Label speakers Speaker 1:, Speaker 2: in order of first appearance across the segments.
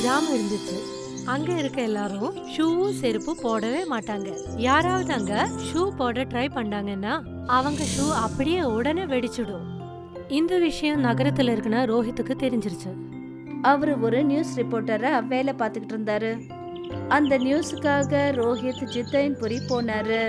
Speaker 1: கிராமம் இருந்துச்சு. அங்க இருக்க எல்லாரும் ஷூவும் செருப்பு போடவே மாட்டாங்க. யாராவது அங்க ஷூ போட ட்ரை பண்ணாங்கன்னா அவங்க ஷூ அப்படியே உடனே வெடிச்சிடும். இந்த விஷயம் நகரத்துல இருக்குன ரோஹித்துக்கு தெரிஞ்சிருச்சு.
Speaker 2: அவர் ஒரு நியூஸ் ரிப்போர்ட்டரா வேலை பார்த்துக்கிட்டு இருந்தாரு. அந்த நியூஸுக்காக ரோஹித் ஜித்தைன்புரி போனாரு.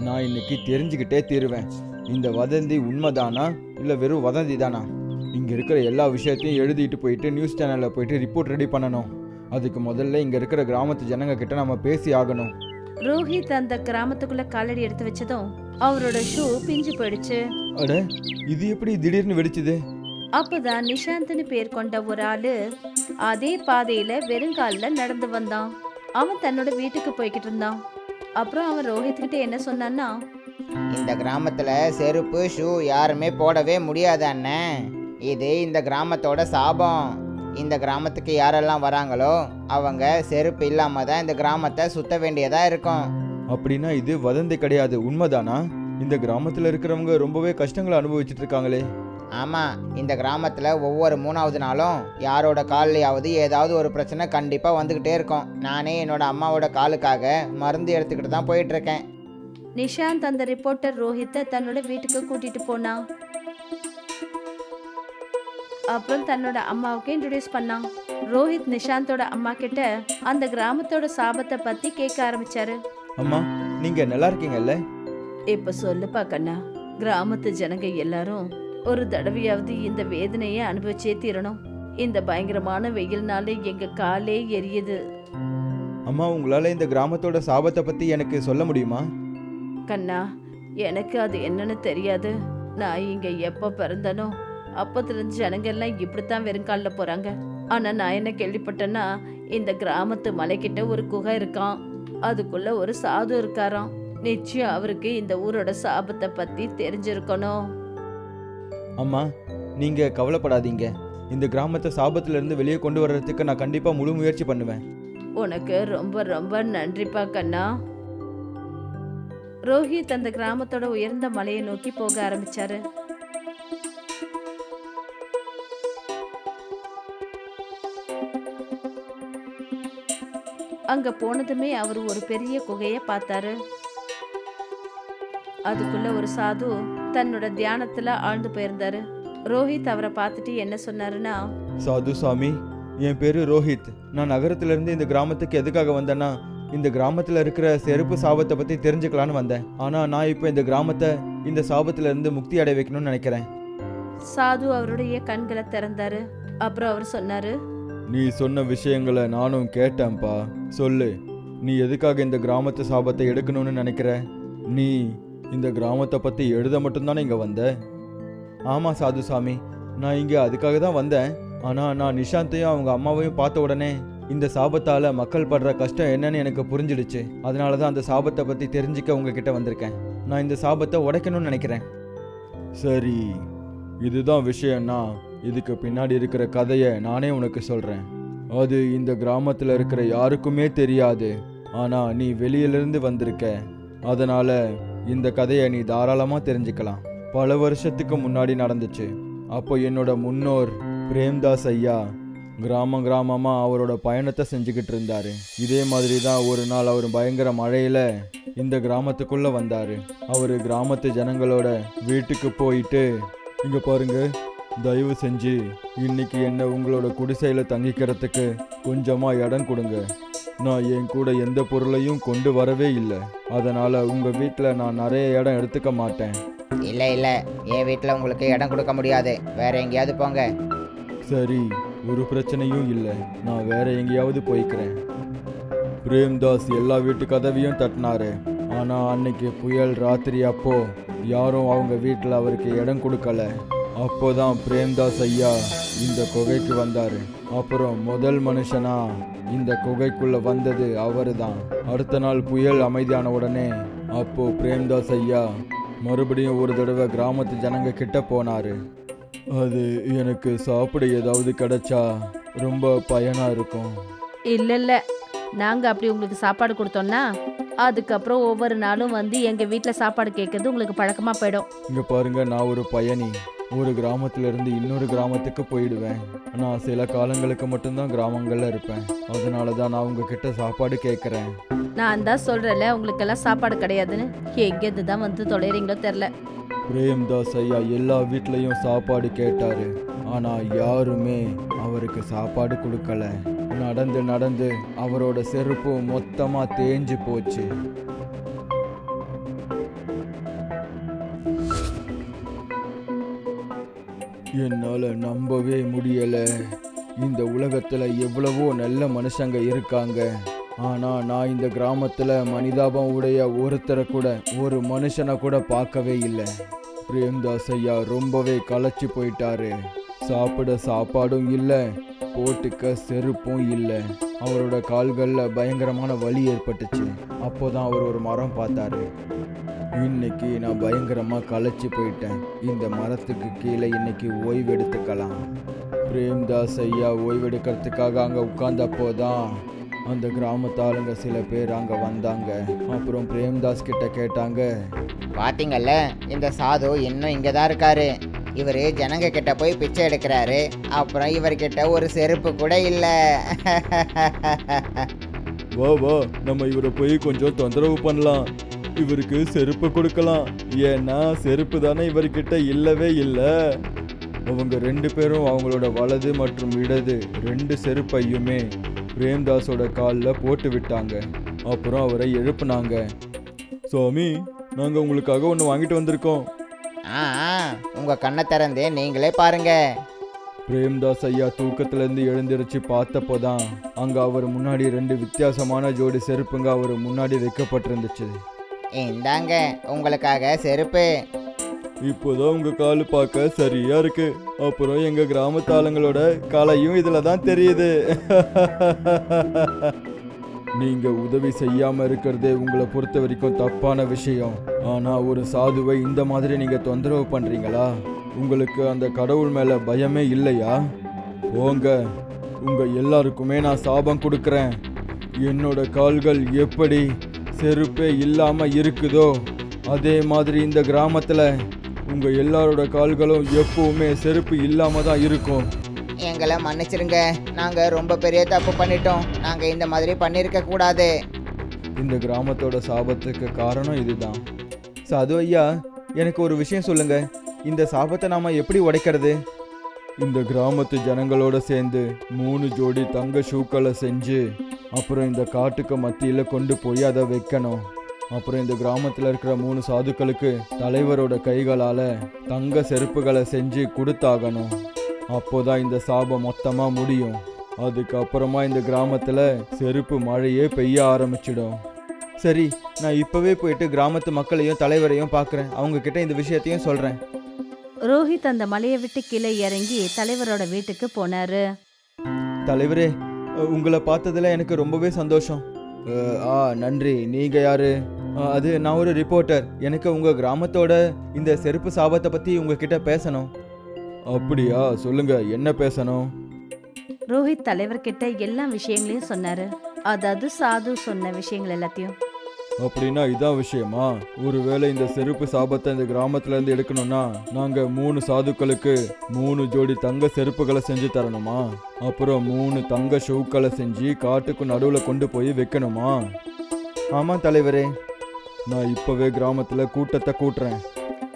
Speaker 3: நான் இன்னைக்கு தெரிஞ்சுக்கிட்டே தீருவேன். இந்த வதந்தி உண்மைதானா இல்லை வெறும் வதந்தி தானா இங்கே இருக்கிற எல்லா விஷயத்தையும் எழுதிட்டு போயிட்டு நியூஸ் சேனலில் போயிட்டு ரிப்போர்ட் ரெடி பண்ணணும். அதுக்கு முதல்ல இங்கே இருக்கிற கிராமத்து ஜனங்க கிட்ட நம்ம பேசி ஆகணும்.
Speaker 2: ரோஹித் அந்த கிராமத்துக்குள்ள காலடி எடுத்து வச்சதும் அவரோட ஷூ பிஞ்சு போயிடுச்சு.
Speaker 3: அட இது எப்படி திடீர்னு வெடிச்சுது?
Speaker 2: அப்பதான் நிஷாந்த்னு பேர் கொண்ட ஒரு ஆளு அதே பாதையில வெறுங்கால்ல நடந்து வந்தான். அவன் தன்னோட வீட்டுக்கு போய்கிட்டு இருந்தான். அப்புறம் அவன் ரோஹித் கிட்ட என்ன சொன்னான்னா
Speaker 4: இந்த கிராமத்துல செருப்பு ஷூ யாருமே போடவே முடியாது அண்ணன் இது இந்த கிராமத்தோட சாபம். இந்த கிராமத்துக்கு யாரெல்லாம் வராங்களோ அவங்க செருப்பு இல்லாம தான் இந்த கிராமத்தை சுத்த வேண்டியதா இருக்கும்.
Speaker 3: அப்படின்னா இது வதந்தி கிடையாது. உண்மைதானா? இந்த கிராமத்தில் இருக்கிறவங்க ரொம்பவே கஷ்டங்களை அனுபவிச்சுட்டு இருக்காங்களே
Speaker 4: ஆமா இந்த கிராமத்துல ஒவ்வொரு மூணாவது நாளும் யாரோட கால்லையாவது ஏதாவது ஒரு பிரச்சனை கண்டிப்பா வந்துகிட்டே இருக்கும். நானே என்னோட அம்மாவோட காலுக்காக மருந்து எடுத்துக்கிட்டு தான் போயிட்டு இருக்கேன்
Speaker 2: நிஷாந்த் அந்த ரிப்போர்ட்டர் ரோஹித்தை தன்னோட வீட்டுக்கு கூட்டிட்டு போனான் அப்புறம் தன்னோட அம்மாவுக்கு இன்ட்ரடியூஸ் பண்ணான். ரோஹித் நிஷாந்தோட அம்மா கிட்ட அந்த கிராமத்தோட சாபத்தை பத்தி கேட்க ஆரம்பிச்சாரு.
Speaker 3: அம்மா நீங்கள் நல்லா இருக்கீங்கல்ல?
Speaker 2: இப்ப சொல்லுப்பா கண்ணா கிராமத்து ஜனங்க எல்லாரும் ஒரு தடவையாவது இந்த வேதனையை அனுபவிச்சே தீரணும். இந்த பயங்கரமான வெயில்னால எங்க காலே எரியுது.
Speaker 3: அம்மா உங்களால் இந்த கிராமத்தோட சாபத்தை பற்றி எனக்கு சொல்ல முடியுமா?
Speaker 2: கண்ணா எனக்கு அது என்னன்னு தெரியாது. நான் இங்க எப்ப பிறந்தனோ அப்பத்துல இருந்து ஜனங்க எல்லாம் இப்படித்தான் வெறுங்கால்ல போறாங்க. ஆனா நான் என்ன கேள்விப்பட்டேன்னா இந்த கிராமத்து மலைக்கிட்ட ஒரு குகை இருக்கான் அதுக்குள்ள ஒரு சாது இருக்காராம். நிச்சயம் அவருக்கு இந்த ஊரோட சாபத்தை பத்தி தெரிஞ்சிருக்கணும்.
Speaker 3: அம்மா நீங்கள் கவலைப்படாதீங்க. இந்த கிராமத்தை சாபத்திலிருந்து வெளியே கொண்டு வர்றதுக்கு நான் கண்டிப்பாக முழு முயற்சி பண்ணுவேன்.
Speaker 2: உனக்கு ரொம்ப ரொம்ப நன்றிப்பா கண்ணா. ரோஹித் அந்த கிராமத்தோட உயர்ந்த மலையை நோக்கி போக ஆரம்பிச்சாரு. அங்க போனதுமே அவர் ஒரு பெரிய குகையை பார்த்தாரு. அதுக்குள்ள ஒரு சாது தன்னோட தியானத்துல ஆழ்ந்து போயிருந்தாரு. ரோஹித் அவரை பார்த்துட்டு என்ன சொன்னாருன்னா
Speaker 3: சாது சாமி என் பேரு ரோஹித். நான் நகரத்திலிருந்து இந்த கிராமத்துக்கு எதுக்காக வந்தேன்னா இந்த கிராமத்தில் இருக்கிற செருப்பு சாபத்தை பற்றி தெரிஞ்சுக்கலான்னு வந்தேன். ஆனால் நான் இப்போ இந்த கிராமத்தை இந்த சாபத்திலிருந்து முக்தி அடைய வைக்கணும்னு நினைக்கிறேன்.
Speaker 2: சாது அவருடைய கண்களை திறந்தாரு. அப்புறம் அவர் சொன்னாரு
Speaker 3: நீ சொன்ன விஷயங்களை நானும் கேட்டேன்ப்பா. சொல்லு நீ எதுக்காக இந்த கிராமத்து சாபத்தை எடுக்கணும்னு நினைக்கிற? நீ இந்த கிராமத்தை பற்றி எழுத மட்டும்தானே இங்கே வந்த? ஆமாம் சாது சாமி நான் இங்கே அதுக்காக தான் வந்தேன். ஆனால் நான் நிஷாந்தையும் அவங்க அம்மாவையும் பார்த்த உடனே இந்த சாபத்தால் மக்கள் படுற கஷ்டம் என்னன்னு எனக்கு புரிஞ்சிடுச்சு. அதனால தான் அந்த சாபத்தை பற்றி தெரிஞ்சுக்க உங்ககிட்ட வந்திருக்கேன். நான் இந்த சாபத்தை உடைக்கணும்னு நினைக்கிறேன். சரி இதுதான் விஷயம்னா இதுக்கு பின்னாடி இருக்கிற கதையை நானே உனக்கு சொல்கிறேன் அது இந்த கிராமத்தில் இருக்கிற யாருக்குமே தெரியாது. ஆனால் நீ வெளியிலிருந்து வந்திருக்க. அதனால் இந்த கதையை நீ தாராளமாக தெரிஞ்சுக்கலாம். பல வருஷத்துக்கு முன்னாடி நடந்துச்சு. அப்போ என்னோட முன்னோர் பிரேம்தாஸ் ஐயா கிராமம் கிராமமாக அவரோட பயணத்தை செஞ்சுக்கிட்டு இருந்தார். இதே மாதிரி தான் ஒரு நாள் அவர் பயங்கர மழையில் இந்த கிராமத்துக்குள்ளே வந்தார். அவர் கிராமத்து ஜனங்களோட வீட்டுக்கு போயிட்டு இங்கே பாருங்கள் தயவு செஞ்சு இன்னைக்கு என்ன உங்களோட குடிசையில் தங்கிக்கிறதுக்கு கொஞ்சமாக இடம் கொடுங்க. நான் என் கூட எந்த பொருளையும் கொண்டு வரவே இல்லை. அதனால் உங்கள் வீட்டில் நான் நிறைய இடம் எடுத்துக்க மாட்டேன்.
Speaker 4: இல்ல இல்ல. என் வீட்டில் உங்களுக்கு இடம் கொடுக்க முடியாது. வேற எங்கேயாவது போங்க.
Speaker 3: சரி ஒரு பிரச்சனையும் இல்லை. நான் வேற எங்கேயாவது போய்க்கிறேன். பிரேம்தாஸ் எல்லா வீட்டு கதவையும் தட்டினாரு. ஆனால் அன்னைக்கு புயல் ராத்திரி அப்போ யாரும் அவங்க வீட்டில் அவருக்கு இடம் கொடுக்கல. அப்போதான் பிரேம்தாஸ் ஐயா இந்த குகைக்கு வந்தாரு. அப்புறம் முதல் மனுஷனா இந்த குகைக்குள்ள வந்தது அவரு தான் அடுத்த நாள் புயல் அமைதியான உடனே அப்போ பிரேம்தாஸ் ஐயா மறுபடியும் ஒரு தடவை கிராமத்து ஜனங்க கிட்ட போனாரு. அது எனக்கு சாப்பிட ஏதாவது கிடைச்சா ரொம்ப பயனா இருக்கும்.
Speaker 2: இல்ல இல்ல நாங்க அப்படி உங்களுக்கு சாப்பாடு கொடுத்தோம்னா அதுக்கப்புறம் ஒவ்வொரு நாளும் வந்து எங்க வீட்ல சாப்பாடு கேட்கறது உங்களுக்கு பழக்கமா போயிடும்.
Speaker 3: இங்க பாருங்க நான் ஒரு பயணி. ஒரு கிராமத்துல இருந்து இன்னொரு கிராமத்துக்கு போயிடுவேன். நான் சில காலங்களுக்கு மட்டும்தான் கிராமங்கள்ல இருப்பேன். அதனால தான் நான் உங்ககிட்ட சாப்பாடு கேட்குறேன்
Speaker 2: நான் தான் சொல்றேன்ல உங்களுக்கு எல்லாம் சாப்பாடு கிடையாதுன்னு. எங்கேருந்து தான் வந்து தொலைறீங்களோ தெரில
Speaker 3: பிரேம்தாஸ் ஐயா எல்லா வீட்லயும் சாப்பாடு கேட்டாரு. ஆனா யாருமே அவருக்கு சாப்பாடு கொடுக்கல. நடந்து நடந்து அவரோட செருப்பு மொத்தமா தேஞ்சு போச்சு. என்னால் நம்பவே முடியலை. இந்த உலகத்தில் எவ்வளவோ நல்ல மனுஷங்க இருக்காங்க. ஆனால் நான் இந்த கிராமத்தில் மனிதாபம் உடைய ஒருத்தரை கூட ஒரு மனுஷனை கூட பார்க்கவே இல்லை. பிரேம்தாஸ் ஐயா ரொம்பவே களைச்சி போயிட்டாரு. சாப்பிட சாப்பாடும் இல்லை போட்டுக்க செருப்பும் இல்லை. அவரோட கால்களில் பயங்கரமான வலி ஏற்பட்டுச்சு. அப்போதான் அவர் ஒரு மரம் பார்த்தாரு. இன்னைக்கு நான் பயங்கரமா களைச்சு போயிட்டேன். இந்த மரத்துக்கு கீழே இன்னைக்கு ஓய்வு எடுத்துக்கலாம் பிரேம்தாஸ் ஐயா ஓய்வெடுக்கிறதுக்காக அங்கே உட்கார்ந்தப்போ தான் அந்த கிராமத்து ஆளுங்க சில பேர் அங்கே வந்தாங்க. அப்புறம் பிரேம்தாஸ் கிட்ட கேட்டாங்க
Speaker 4: பாத்தீங்கல்ல இந்த சாது இன்னும் இங்கே தான் இருக்காரு. இவர் ஜனங்க கிட்ட போய் பிச்சை எடுக்கிறாரு. அப்புறம் இவர்கிட்ட ஒரு செருப்பு கூட இல்லை.
Speaker 3: வா வா நம்ம இவரை போய் கொஞ்சம் தொந்தரவு பண்ணலாம். இவருக்கு செருப்பு கொடுக்கலாம். ஏன்னா செருப்பு தானே இவர்கிட்ட இல்லவே இல்லை. அவங்க ரெண்டு பேரும் அவங்களோட வலது மற்றும் இடது ரெண்டு செருப்பையுமே பிரேம்தாஸோட காலில் போட்டு விட்டாங்க. அப்புறம் அவரை எழுப்புனாங்க. சுவாமி நாங்கள் உங்களுக்காக ஒன்று வாங்கிட்டு வந்திருக்கோம்.
Speaker 4: ஆ ஆ, உங்க கண்ணை திறந்து நீங்களே பாருங்க.
Speaker 3: பிரேம்தாஸ் ஐயா தூக்கத்திலேருந்து எழுந்திருச்சு பார்த்தப்போ தான் அங்கே அவர் முன்னாடி ரெண்டு வித்தியாசமான ஜோடி செருப்புங்க அவர் முன்னாடி வைக்கப்பட்டிருந்துச்சு.
Speaker 4: இந்தாங்க உங்களுக்காக செருப்பு.
Speaker 3: இப்போதான் உங்க கால் பார்க்க சரியா இருக்கு. அப்புறம் எங்க கிராமத்து ஆளுங்களோட கலையும் இதுல தான் தெரியுது. நீங்க உதவி செய்யாம இருக்கிறது உங்களை பொறுத்த வரைக்கும் தப்பான விஷயம். ஆனா ஒரு சாதுவை இந்த மாதிரி நீங்க தொந்தரவு பண்றீங்களா? உங்களுக்கு அந்த கடவுள் மேல பயமே இல்லையா? போங்க உங்க எல்லாருக்குமே நான் சாபம் கொடுக்குறேன். என்னோட கால்கள் எப்படி செருப்பே இல்லாம இருக்குதோ? அதே மாதிரி இந்த கிராமத்துல உங்க எல்லாரோட கால்களும் எப்பவுமே செருப்பு இல்லாம தான் இருக்கும்.
Speaker 4: எங்களை மன்னிச்சிருங்க. நாங்க ரொம்ப பெரிய தப்பு பண்ணிட்டோம். நாங்க இந்த மாதிரி பண்ணிருக்க கூடாது.
Speaker 3: இந்த கிராமத்தோட சாபத்துக்கு காரணம் இதுதான். சாது ஐயா எனக்கு ஒரு விஷயம் சொல்லுங்க. இந்த சாபத்தை நாம எப்படி உடைக்கிறது? இந்த கிராமத்து ஜனங்களோட சேர்ந்து மூணு ஜோடி தங்க ஷூக்களை செஞ்சு அப்புறம் இந்த காட்டுக்கு மத்தியில் கொண்டு போய் அதை வைக்கணும். அப்புறம் இந்த கிராமத்தில் இருக்கிற மூணு சாதுக்களுக்கு தலைவரோட கைகளால் தங்க செருப்புகளை செஞ்சு கொடுத்தாகணும். அப்போதான் இந்த சாபம் மொத்தமாக முடியும். அதுக்கப்புறமா இந்த கிராமத்தில் செருப்பு மழையே பெய்ய ஆரம்பிச்சிடும். சரி நான் இப்போவே போயிட்டு கிராமத்து மக்களையும் தலைவரையும் பார்க்குறேன். அவங்க கிட்ட இந்த விஷயத்தையும் சொல்கிறேன்
Speaker 2: ரோஹித் அந்த மலையை விட்டு கீழே இறங்கி தலைவரோட வீட்டுக்கு போனாரு.
Speaker 3: தலைவரே உங்களை பார்த்ததுல எனக்கு ரொம்பவே சந்தோஷம். ஆ நன்றி. நீங்க யாரு? அது நான் ஒரு ரிப்போர்ட்டர் எனக்கு உங்க கிராமத்தோட இந்த செருப்பு சாபத்தை பத்தி உங்ககிட்ட பேசணும். அப்படியா? சொல்லுங்க. என்ன பேசணும்?
Speaker 2: ரோஹித் தலைவர்கிட்ட எல்லா விஷயங்களையும் சொன்னாரு. அதாவது சாது சொன்ன விஷயங்கள் எல்லாத்தையும்.
Speaker 3: அப்படின்னா இதான் விஷயமா? ஒருவேளை இந்த செருப்பு சாபத்தை இந்த கிராமத்துல இருந்து எடுக்கணும்னா நாங்க மூணு சாதுக்களுக்கு மூணு ஜோடி தங்க செருப்புகளை செஞ்சு தரணுமா? அப்புறம் மூணு தங்க ஷூக்களை செஞ்சு காட்டுக்கு நடுவுல கொண்டு போய் வைக்கணுமா? ஆமா தலைவரே. நான் இப்பவே கிராமத்துல கூட்டத்தை கூட்டுறேன்.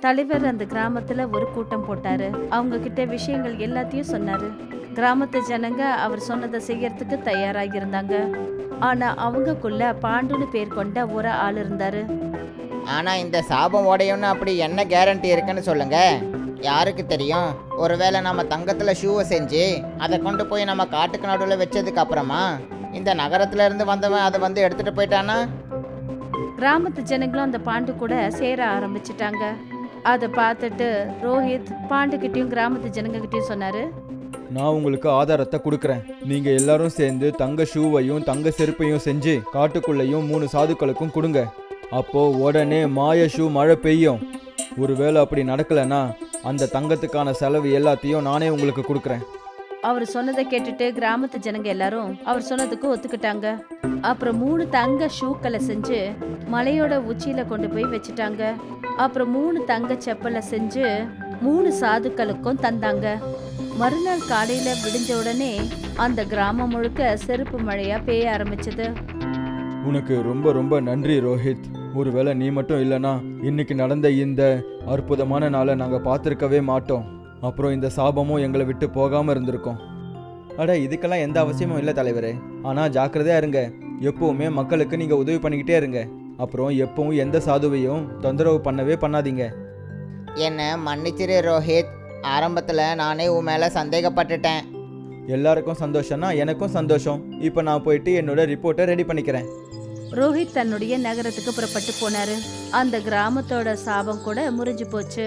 Speaker 2: தலைவர் அந்த கிராமத்துல ஒரு கூட்டம் போட்டாரு. அவங்க கிட்ட விஷயங்கள் எல்லாத்தையும் சொன்னாரு. கிராமத்து ஜனங்க அவர் சொன்னதை செய்யறதுக்கு தயாராக இருந்தாங்க ஆனா அவங்கக்குள்ள பாண்டுன்னு பேர் கொண்ட ஒரு ஆள் இருந்தாரு.
Speaker 4: ஆனா இந்த சாபம் உடையும்னு அப்படி என்ன கேரண்டி இருக்குன்னு சொல்லுங்க. யாருக்கு தெரியும்? ஒருவேளை நம்ம தங்கத்துல ஷூவை செஞ்சு அதை கொண்டு போய் நம்ம காட்டுக்கு நடுவில் வச்சதுக்கு அப்புறமா இந்த நகரத்துல இருந்து வந்தவன் அதை வந்து எடுத்துட்டு போயிட்டானா?
Speaker 2: கிராமத்து ஜனங்களும் அந்த பாண்டு கூட சேர ஆரம்பிச்சிட்டாங்க. அதை பார்த்துட்டு ரோஹித் பாண்டு கிட்டயும் கிராமத்து ஜனங்க கிட்டயும் சொன்னாரு
Speaker 3: நான் உங்களுக்கு ஆதாரத்தை கொடுக்குறேன். நீங்க எல்லாரும் சேர்ந்து தங்க ஷூவையும் தங்க செருப்பையும் செஞ்சு காட்டுக்குள்ளேயும் மூணு சாதுக்களுக்கும் கொடுங்க. அப்போ உடனே மாய ஷூ மழை பெய்யும். ஒருவேளை அப்படி நடக்கலைன்னா அந்த தங்கத்துக்கான செலவு எல்லாத்தையும் நானே உங்களுக்கு கொடுக்குறேன்.
Speaker 2: அவர் சொன்னதை கேட்டுட்டு கிராமத்து ஜனங்க எல்லாரும் அவர் சொன்னதுக்கு ஒத்துக்கிட்டாங்க. அப்புறம் மூணு தங்க ஷூக்களை செஞ்சு மலையோட உச்சியில கொண்டு போய் வச்சுட்டாங்க. அப்புறம் மூணு தங்க செப்பலை செஞ்சு மூணு சாதுக்களுக்கும் தந்தாங்க. மறுநாள் காலையில விடிஞ்ச உடனே அந்த கிராமம் முழுக்க செருப்பு மழையா பெய்ய ஆரம்பிச்சது.
Speaker 3: உனக்கு ரொம்ப ரொம்ப நன்றி ரோஹித். ஒருவேளை நீ மட்டும் இல்லைனா இன்னைக்கு நடந்த இந்த அற்புதமான நாளை நாங்கள் பார்த்துருக்கவே மாட்டோம். அப்புறம் இந்த சாபமும் எங்களை விட்டு போகாமல் இருந்திருக்கோம். அட இதுக்கெல்லாம் எந்த அவசியமும் இல்லை தலைவரே. ஆனால் ஜாக்கிரதையாக இருங்க. எப்பவுமே மக்களுக்கு நீங்கள் உதவி பண்ணிக்கிட்டே இருங்க. அப்புறம் எப்பவும் எந்த சாதுவையும் தொந்தரவு பண்ணவே பண்ணாதீங்க.
Speaker 4: என்னை மன்னிச்சிரு ரோஹித். ஆரம்பத்தில் நானே உன் மேலே சந்தேகப்பட்டுட்டேன்.
Speaker 3: எல்லாருக்கும் சந்தோஷம்னா எனக்கும் சந்தோஷம். இப்போ நான் போயிட்டு என்னோட ரிப்போர்ட்டை ரெடி பண்ணிக்கிறேன்.
Speaker 2: ரோஹித் தன்னுடைய நகரத்துக்கு புறப்பட்டு போனாரு. அந்த கிராமத்தோட சாபம் கூட முறிஞ்சு போச்சு.